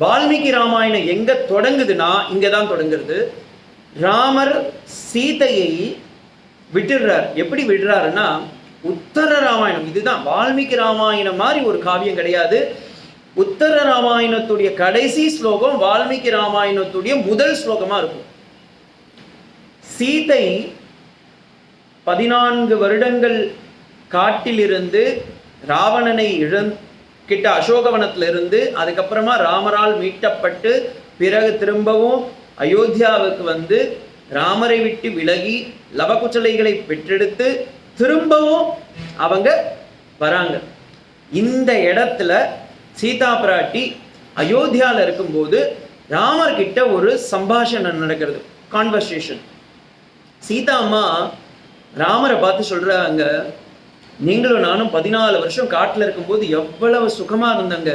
வால்மீகி ராமாயணம் எங்க தொடங்குதுன்னா இங்க தான் தொடங்குறது. ராமர் சீதையை விட்டுடுறார். எப்படி விடுறாருன்னா உத்தர ராமாயணம். இதுதான் வால்மீகி ராமாயணம் மாதிரி ஒரு காவியம் கிடையாது. உத்தர ராமாயணத்துடைய கடைசி ஸ்லோகம் வால்மீகி ராமாயணத்துடைய முதல் ஸ்லோகமா இருக்கும். சீதை பதினான்கு வருடங்கள் காட்டிலிருந்து ராவணனை இழந் கிட்ட அசோகவனத்திலிருந்து அதுக்கப்புறமா ராமரால் மீட்டப்பட்டு பிறகு திரும்பவும் அயோத்தியாவுக்கு வந்து ராமரை விட்டு விலகி லவகுச்சலைகளை பெற்றெடுத்து திரும்பவும் அவங்க வராங்க. இந்த இடத்துல சீதா பிராட்டி அயோத்தியாவில் இருக்கும்போது ராமர் கிட்ட ஒரு சம்பாஷணம் நடக்கிறது கான்வர்சேஷன் சீதா அம்மா ராமரை பார்த்து சொல்றாங்க நீங்களும் நானும் பதினாலு வருஷம் காட்டில் இருக்கும்போது எவ்வளவு சுகமாக இருந்தாங்க.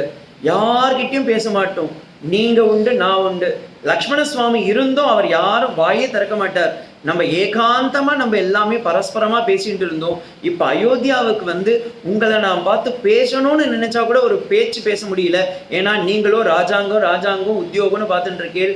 யார்கிட்டையும் பேச மாட்டோம். நீங்கள் உண்டு நான் உண்டு. லக்ஷ்மண சுவாமி இருந்தும் அவர் யாரும் வாயே திறக்க மாட்டார். நம்ம ஏகாந்தமாக நம்ம எல்லாமே பரஸ்பரமாக பேசிகிட்டு இருந்தோம். இப்போ அயோத்தியாவுக்கு வந்து உங்களை நான் பார்த்து பேசணும்னு நினச்சா கூட ஒரு பேச்சு பேச முடியல. ஏன்னா நீங்களும் ராஜாங்கம் ராஜாங்கம் உத்தியோகம்னு பார்த்துட்டு இருக்கேன்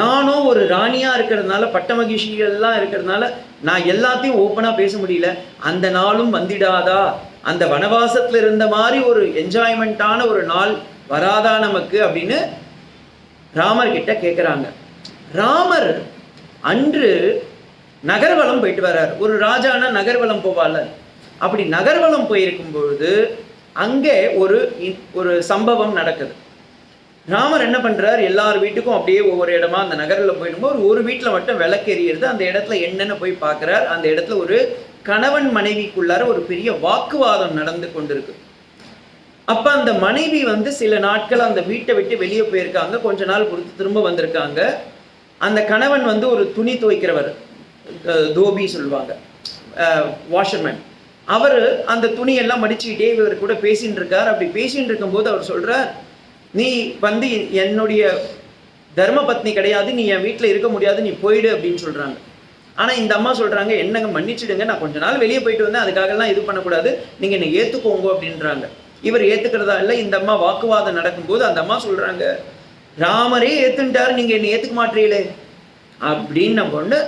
நானும் ஒரு ராணியாக இருக்கிறதுனால பட்ட மகிழ்ச்சிகள்லாம் இருக்கிறதுனால நான் எல்லாத்தையும் ஓப்பனாக பேச முடியல. அந்த நாளும் வந்திடாதா? அந்த வனவாசத்தில் இருந்த மாதிரி ஒரு என்ஜாய்மெண்ட்டான ஒரு நாள் வராதா நமக்கு அப்படின்னு ராமர் கிட்ட கேட்குறாங்க ராமர் அன்று நகர்வலம் போயிட்டு வர்றார். ஒரு ராஜானா நகர்வலம் போவால அப்படி நகர்வலம் போயிருக்கும் பொழுது அங்கே ஒரு ஒரு சம்பவம் நடக்குது. ராமர் என்ன பண்ணுறார் எல்லார் வீட்டுக்கும் அப்படியே ஒவ்வொரு இடமா அந்த நகரில் போயிடும்போது ஒரு வீட்டில் மட்டும் விளக்கெறியிறது அந்த இடத்துல என்னென்னு போய் பார்க்குறார். அந்த இடத்துல ஒரு கணவன் மனைவிக்குள்ளார ஒரு பெரிய வாக்குவாதம் நடந்து கொண்டிருக்கு. அப்போ அந்த மனைவி வந்து சில நாட்கள் அந்த வீட்டை விட்டு வெளியே போயிருக்காங்க. கொஞ்ச நாள் பொறுத்து திரும்ப வந்திருக்காங்க. அந்த கணவன் வந்து ஒரு துணி துவைக்கிறவர் தோபி சொல்லுவாங்க வாஷர்மேன் அவர் அந்த துணியெல்லாம் மடிச்சுக்கிட்டே இவர் கூட பேசின்னு இருக்கார். அப்படி பேசின்னு இருக்கும்போது அவர் சொல்கிறார் நீ வந்து என்னுடைய தர்ம பத்னி கிடையாது நீ என் வீட்டில் இருக்க முடியாது நீ போயிடு அப்படின்னு சொல்கிறாங்க ஆனால் இந்த அம்மா சொல்கிறாங்க என்னங்க மன்னிச்சிடுங்க நான் கொஞ்ச நாள் வெளியே போயிட்டு வந்தேன் அதுக்காகலாம் இது பண்ணக்கூடாது நீங்கள் என்னை ஏற்றுக்கோங்க அப்படின்றாங்க. இவர் ஏத்துக்கிறதா இல்லை இந்த அம்மா வாக்குவாதம் நடக்கும்போது அந்த அம்மா சொல்கிறாங்க ராமரே ஏற்றுன்ட்டார் நீங்கள் என்னை ஏற்றுக்க மாட்டீங்களே நம்ம ஒன்று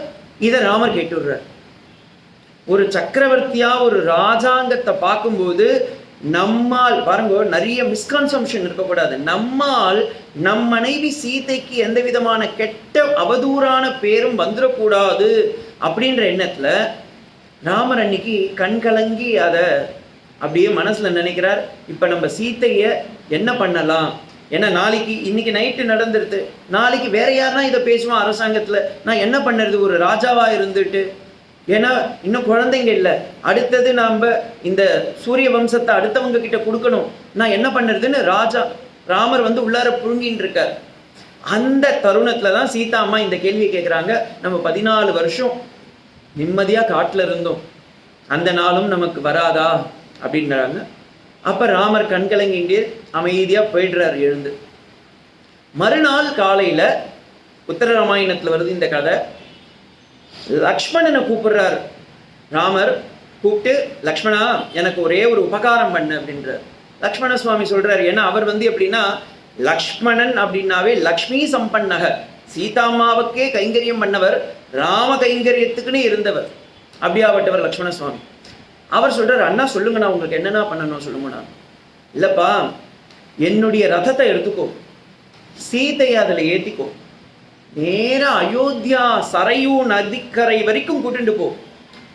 இதை ராமர் கேட்டுடுறார் ஒரு சக்கரவர்த்தியாக ஒரு ராஜாங்கத்தை பார்க்கும்போது நம்மால் பாருங்க நிறைய மிஸ்கன்சம்ஷன் இருக்கக்கூடாது. நம்மால் நம் மனைவி சீதைக்கு எந்த விதமான கெட்ட அவதூறான பேரும் வந்துடக்கூடாது அப்படின்ற எண்ணத்துல ராமர் அன்னைக்கு கண் கலங்கி அதை அப்படியே மனசுல நினைக்கிறார். இப்ப நம்ம சீத்தைய என்ன பண்ணலாம்? ஏன்னா நாளைக்கு இன்னைக்கு நைட்டு நடந்துருது. நாளைக்கு வேற யாருன்னா இதை பேசுவான் அரசாங்கத்துல. நான் என்ன பண்ணுறது? ஒரு ராஜாவா இருந்துட்டு ஏன்னா இன்னும் குழந்தைங்க இல்லை. அடுத்தது நாம் இந்த சூரிய வம்சத்தை அடுத்தவங்க கிட்ட கொடுக்கணும். நான் என்ன பண்ணுறதுன்னு ராஜா ராமர் வந்து உள்ளார புழுங்கின்னு இருக்கார். அந்த தருணத்தில் தான் சீதா அம்மா இந்த கேள்வியை கேட்குறாங்க நம்ம பதினாலு வருஷம் நிம்மதியாக காட்டில் இருந்தோம். அந்த நாளும் நமக்கு வராதா? அப்படின்றாங்க. அப்போ ராமர் கண்கலங்கின்றே அமைதியாக போயிடுறார் எழுந்து. மறுநாள் காலையில் உத்தர ராமாயணத்தில் வருது இந்த கதை. லக்ஷ்மணனை கூப்பிடுறார். ராமர் கூப்பிட்டு லக்ஷ்மணா எனக்கு ஒரே ஒரு உபகாரம் பண்ணு அப்படின்றார். லக்ஷ்மண சுவாமி சொல்றாரு ஏன்னா அவர் வந்து எப்படின்னா லக்ஷ்மணன் அப்படின்னாவே லக்ஷ்மி சம்பன்னக. சீதாம்மாவுக்கே கைங்கரியம் பண்ணவர் ராம கைங்கரியத்துக்குன்னு இருந்தவர். அப்படியாவட்டவர் லக்ஷ்மண சுவாமி அவர் சொல்கிறார் அண்ணா சொல்லுங்கண்ணா உங்களுக்கு என்னென்ன பண்ணணும் சொல்லுங்கண்ணா. இல்லப்பா என்னுடைய ரதத்தை எடுத்துக்கோ. சீதையை அதில் ஏற்றிக்கோ நேராக அயோத்தியா சரையூ நதிக்கரை வரைக்கும் கூட்டிட்டு போ.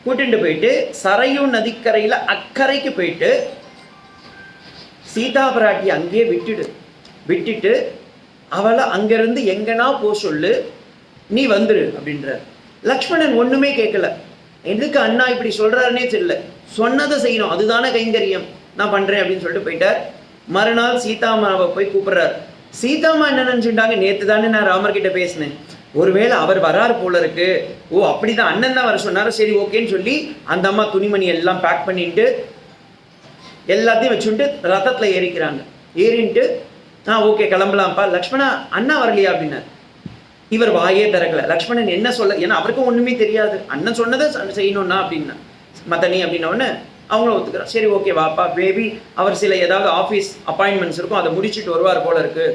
கூட்டிட்டு போயிட்டு சரையூ நதிக்கரையில் அக்கறைக்கு போயிட்டு சீதா பிராட்டி அங்கேயே விட்டுடு. விட்டுட்டு அவளை அங்கேருந்து எங்கன்னா போ சொல்லு. நீ வந்துடு அப்படின்ற லக்ஷ்மணன் ஒன்றுமே கேட்கல. எதுக்கு அண்ணா இப்படி சொல்கிறாருன்னே தெரியல. சொன்னதை செய்யணும். அதுதானே கைங்கரியம். நான் பண்ணுறேன் அப்படின்னு சொல்லிட்டு போயிட்டார். மறுநாள் சீதாமாவை போய் கூப்பிட்றாரு. சீதாமா என்ன நினச்சிட்டாங்க நேற்று தானே நான் ராமர் கிட்ட பேசினேன். ஒருவேளை அவர் வராரு போல இருக்கு. ஓ அப்படிதான். அண்ணன் தான் வர சொன்னாரு. சரி ஓகேன்னு சொல்லி அந்த அம்மா துணிமணி எல்லாம் பேக் பண்ணிட்டு எல்லாத்தையும் வச்சுட்டு ரத்தத்தில் ஏறிக்கிறாங்க. ஏறின்ட்டு ஆ ஓகே கிளம்பலாம்ப்பா. லக்ஷ்மணா அண்ணா வரலையா? அப்படின்னாரு. இவர் வாயே திறக்கல. லக்ஷ்மணன் என்ன சொல்ல ஏன்னா அவருக்கும் ஒண்ணுமே தெரியாது. அண்ணன் சொன்னதை செய்யணும்னா அப்படின்னா. மத்தனி அப்படின்ன அவங்கள அவங்களும் சரி ஓகே வாப்பா பேபி அவர் சில ஏதாவது ஆஃபீஸ் அப்பாயின்மெண்ட்ஸ் இருக்கும் அதை முடிச்சுட்டு வருவார் போல இருக்கு.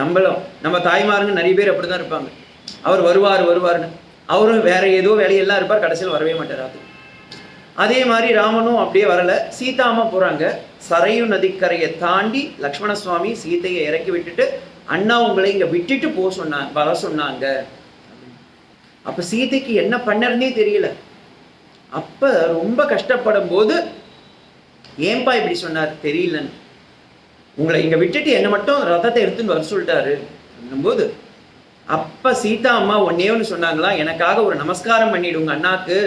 நம்மளும் நம்ம தாய்மாருங்க நிறைய பேர் அப்படிதான் இருப்பாங்க. அவர் வருவார் வருவார்னு அவரும் வேற ஏதோ வேலையெல்லாம் இருப்பார் கடைசியில் வரவே மாட்டார் அது அதே மாதிரி ராமனும் அப்படியே வரல. சீதாமா போகிறாங்க சரையு நதிக்கரையை தாண்டி லக்ஷ்மண சுவாமி சீதையை இறக்கி விட்டுட்டு அண்ணா உங்களை இங்கே விட்டுட்டு போக சொன்னாங்க வர சொன்னாங்க. அப்போ சீதைக்கு என்ன பண்ணறனே தெரியல. அப்ப ரொம்ப கஷ்டப்படும் போது ஏன்பா இப்படி சொன்னார்? தெரியலன்னு. உங்களை இங்க விட்டுட்டு என்ன மட்டும் ரதத்தை எடுத்துன்னு வர சொல்லிட்டாரு. போது அப்ப சீதா அம்மா ஒன்னே ஒன்று சொன்னாங்களா? எனக்காக ஒரு நமஸ்காரம் பண்ணிடுங்க அண்ணாக்கு.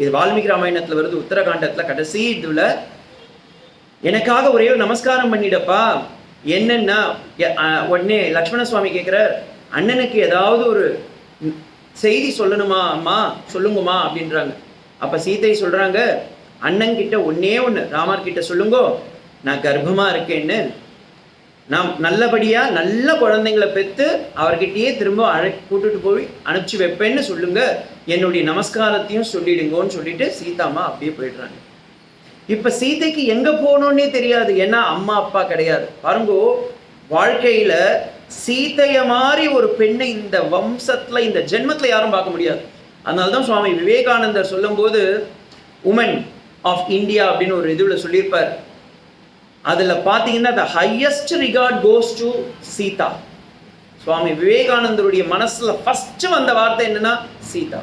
இது வால்மீகி ராமாயணத்துல வருது உத்தரகாண்டத்துல கடைசி இதுல. எனக்காக ஒரே ஒரு நமஸ்காரம் பண்ணிடப்பா. என்னன்னா உடனே லக்ஷ்மண சுவாமி கேட்குறார் அண்ணனுக்கு ஏதாவது ஒரு செய்தி சொல்லணுமா அம்மா? சொல்லுங்கம்மா அப்படின்றாங்க. அப்போ சீதை சொல்கிறாங்க அண்ணன் கிட்ட ஒன்னே ஒன்று ராமர் கிட்ட சொல்லுங்கோ நான் கர்ப்பமாக இருக்கேன்னு. நான் நல்லபடியாக நல்ல குழந்தைங்களை பெற்று அவர்கிட்டயே திரும்ப அழை கூட்டுட்டு போய் அனுப்பிச்சு வைப்பேன்னு சொல்லுங்க. என்னுடைய நமஸ்காரத்தையும் சொல்லிடுங்கோன்னு சொல்லிட்டு சீதாம்மா அப்படியே போயிடுறாங்க. இப்போ சீதைக்கு எங்கே போகணுன்னே தெரியாது. ஏன்னா அம்மா அப்பா கிடையாது. பாருங்கோ வாழ்க்கையில் சீதைய மாதிரி ஒரு பெண்ணை இந்த வம்சத்தில் இந்த ஜென்மத்தில் யாரும் பார்க்க முடியாது. அதனால தான் சுவாமி விவேகானந்தர் சொல்லும்போது உமன் ஆஃப் இந்தியா அப்படின்னு ஒரு இதுவில் சொல்லியிருப்பார். அதுல பார்த்தீங்கன்னா the highest record goes to Seetha Swami விவேகானந்தருடைய மனசுல ஃபஸ்ட்டு வந்த வார்த்தை என்னன்னா சீதா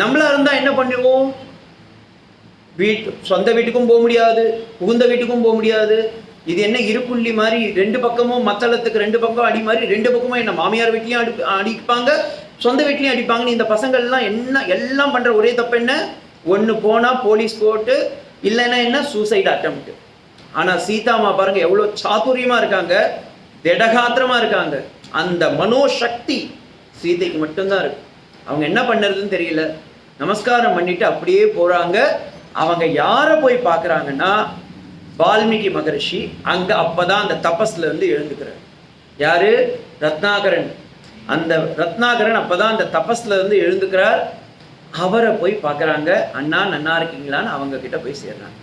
நம்மளா இருந்தா என்ன பண்ணுவோம்? வீட்டு சொந்த வீட்டுக்கும் போக முடியாது புகுந்த வீட்டுக்கும் போக முடியாது. இது என்ன இருப்புள்ளி மாதிரி ரெண்டு பக்கமும் மத்தளத்துக்கு ரெண்டு பக்கம் அடி மாதிரி ரெண்டு பக்கமும் என்ன மாமியார் வீட்லயும் அடி அடிப்பாங்க சொந்த வீட்லேயும் அடிப்பாங்கன்னு இந்த பசங்கள்லாம் என்ன எல்லாம் பண்ணுற ஒரே தப்பு என்ன? ஒன்று போனால் போலீஸ் கோர்ட்டு இல்லைன்னா என்ன? Suicide attempt. ஆனால் சீதாமா பாருங்க எவ்வளோ சாத்துரியமாக இருக்காங்க. திடகாத்திரமாக இருக்காங்க. அந்த மனோசக்தி சீதைக்கு மட்டும்தான் இருக்கு. அவங்க என்ன பண்ணுறதுன்னு தெரியல. நமஸ்காரம் பண்ணிட்டு அப்படியே போகிறாங்க அவங்க யாரை போய் பார்க்குறாங்கன்னா வால்மீகி மகரிஷி அப்போ தான் அந்த தபஸ்ல இருந்து எழுந்துக்கிறார். யாரு? ரத்னாகரன். அந்த ரத்னாகரன் அப்பதான் அந்த தபஸ்ல இருந்து எழுந்துக்கிறார். அவரை போய் பார்க்குறாங்க. அண்ணா நன்னா இருக்கீங்களான்னு அவங்க கிட்ட போய் சேர்றாங்க.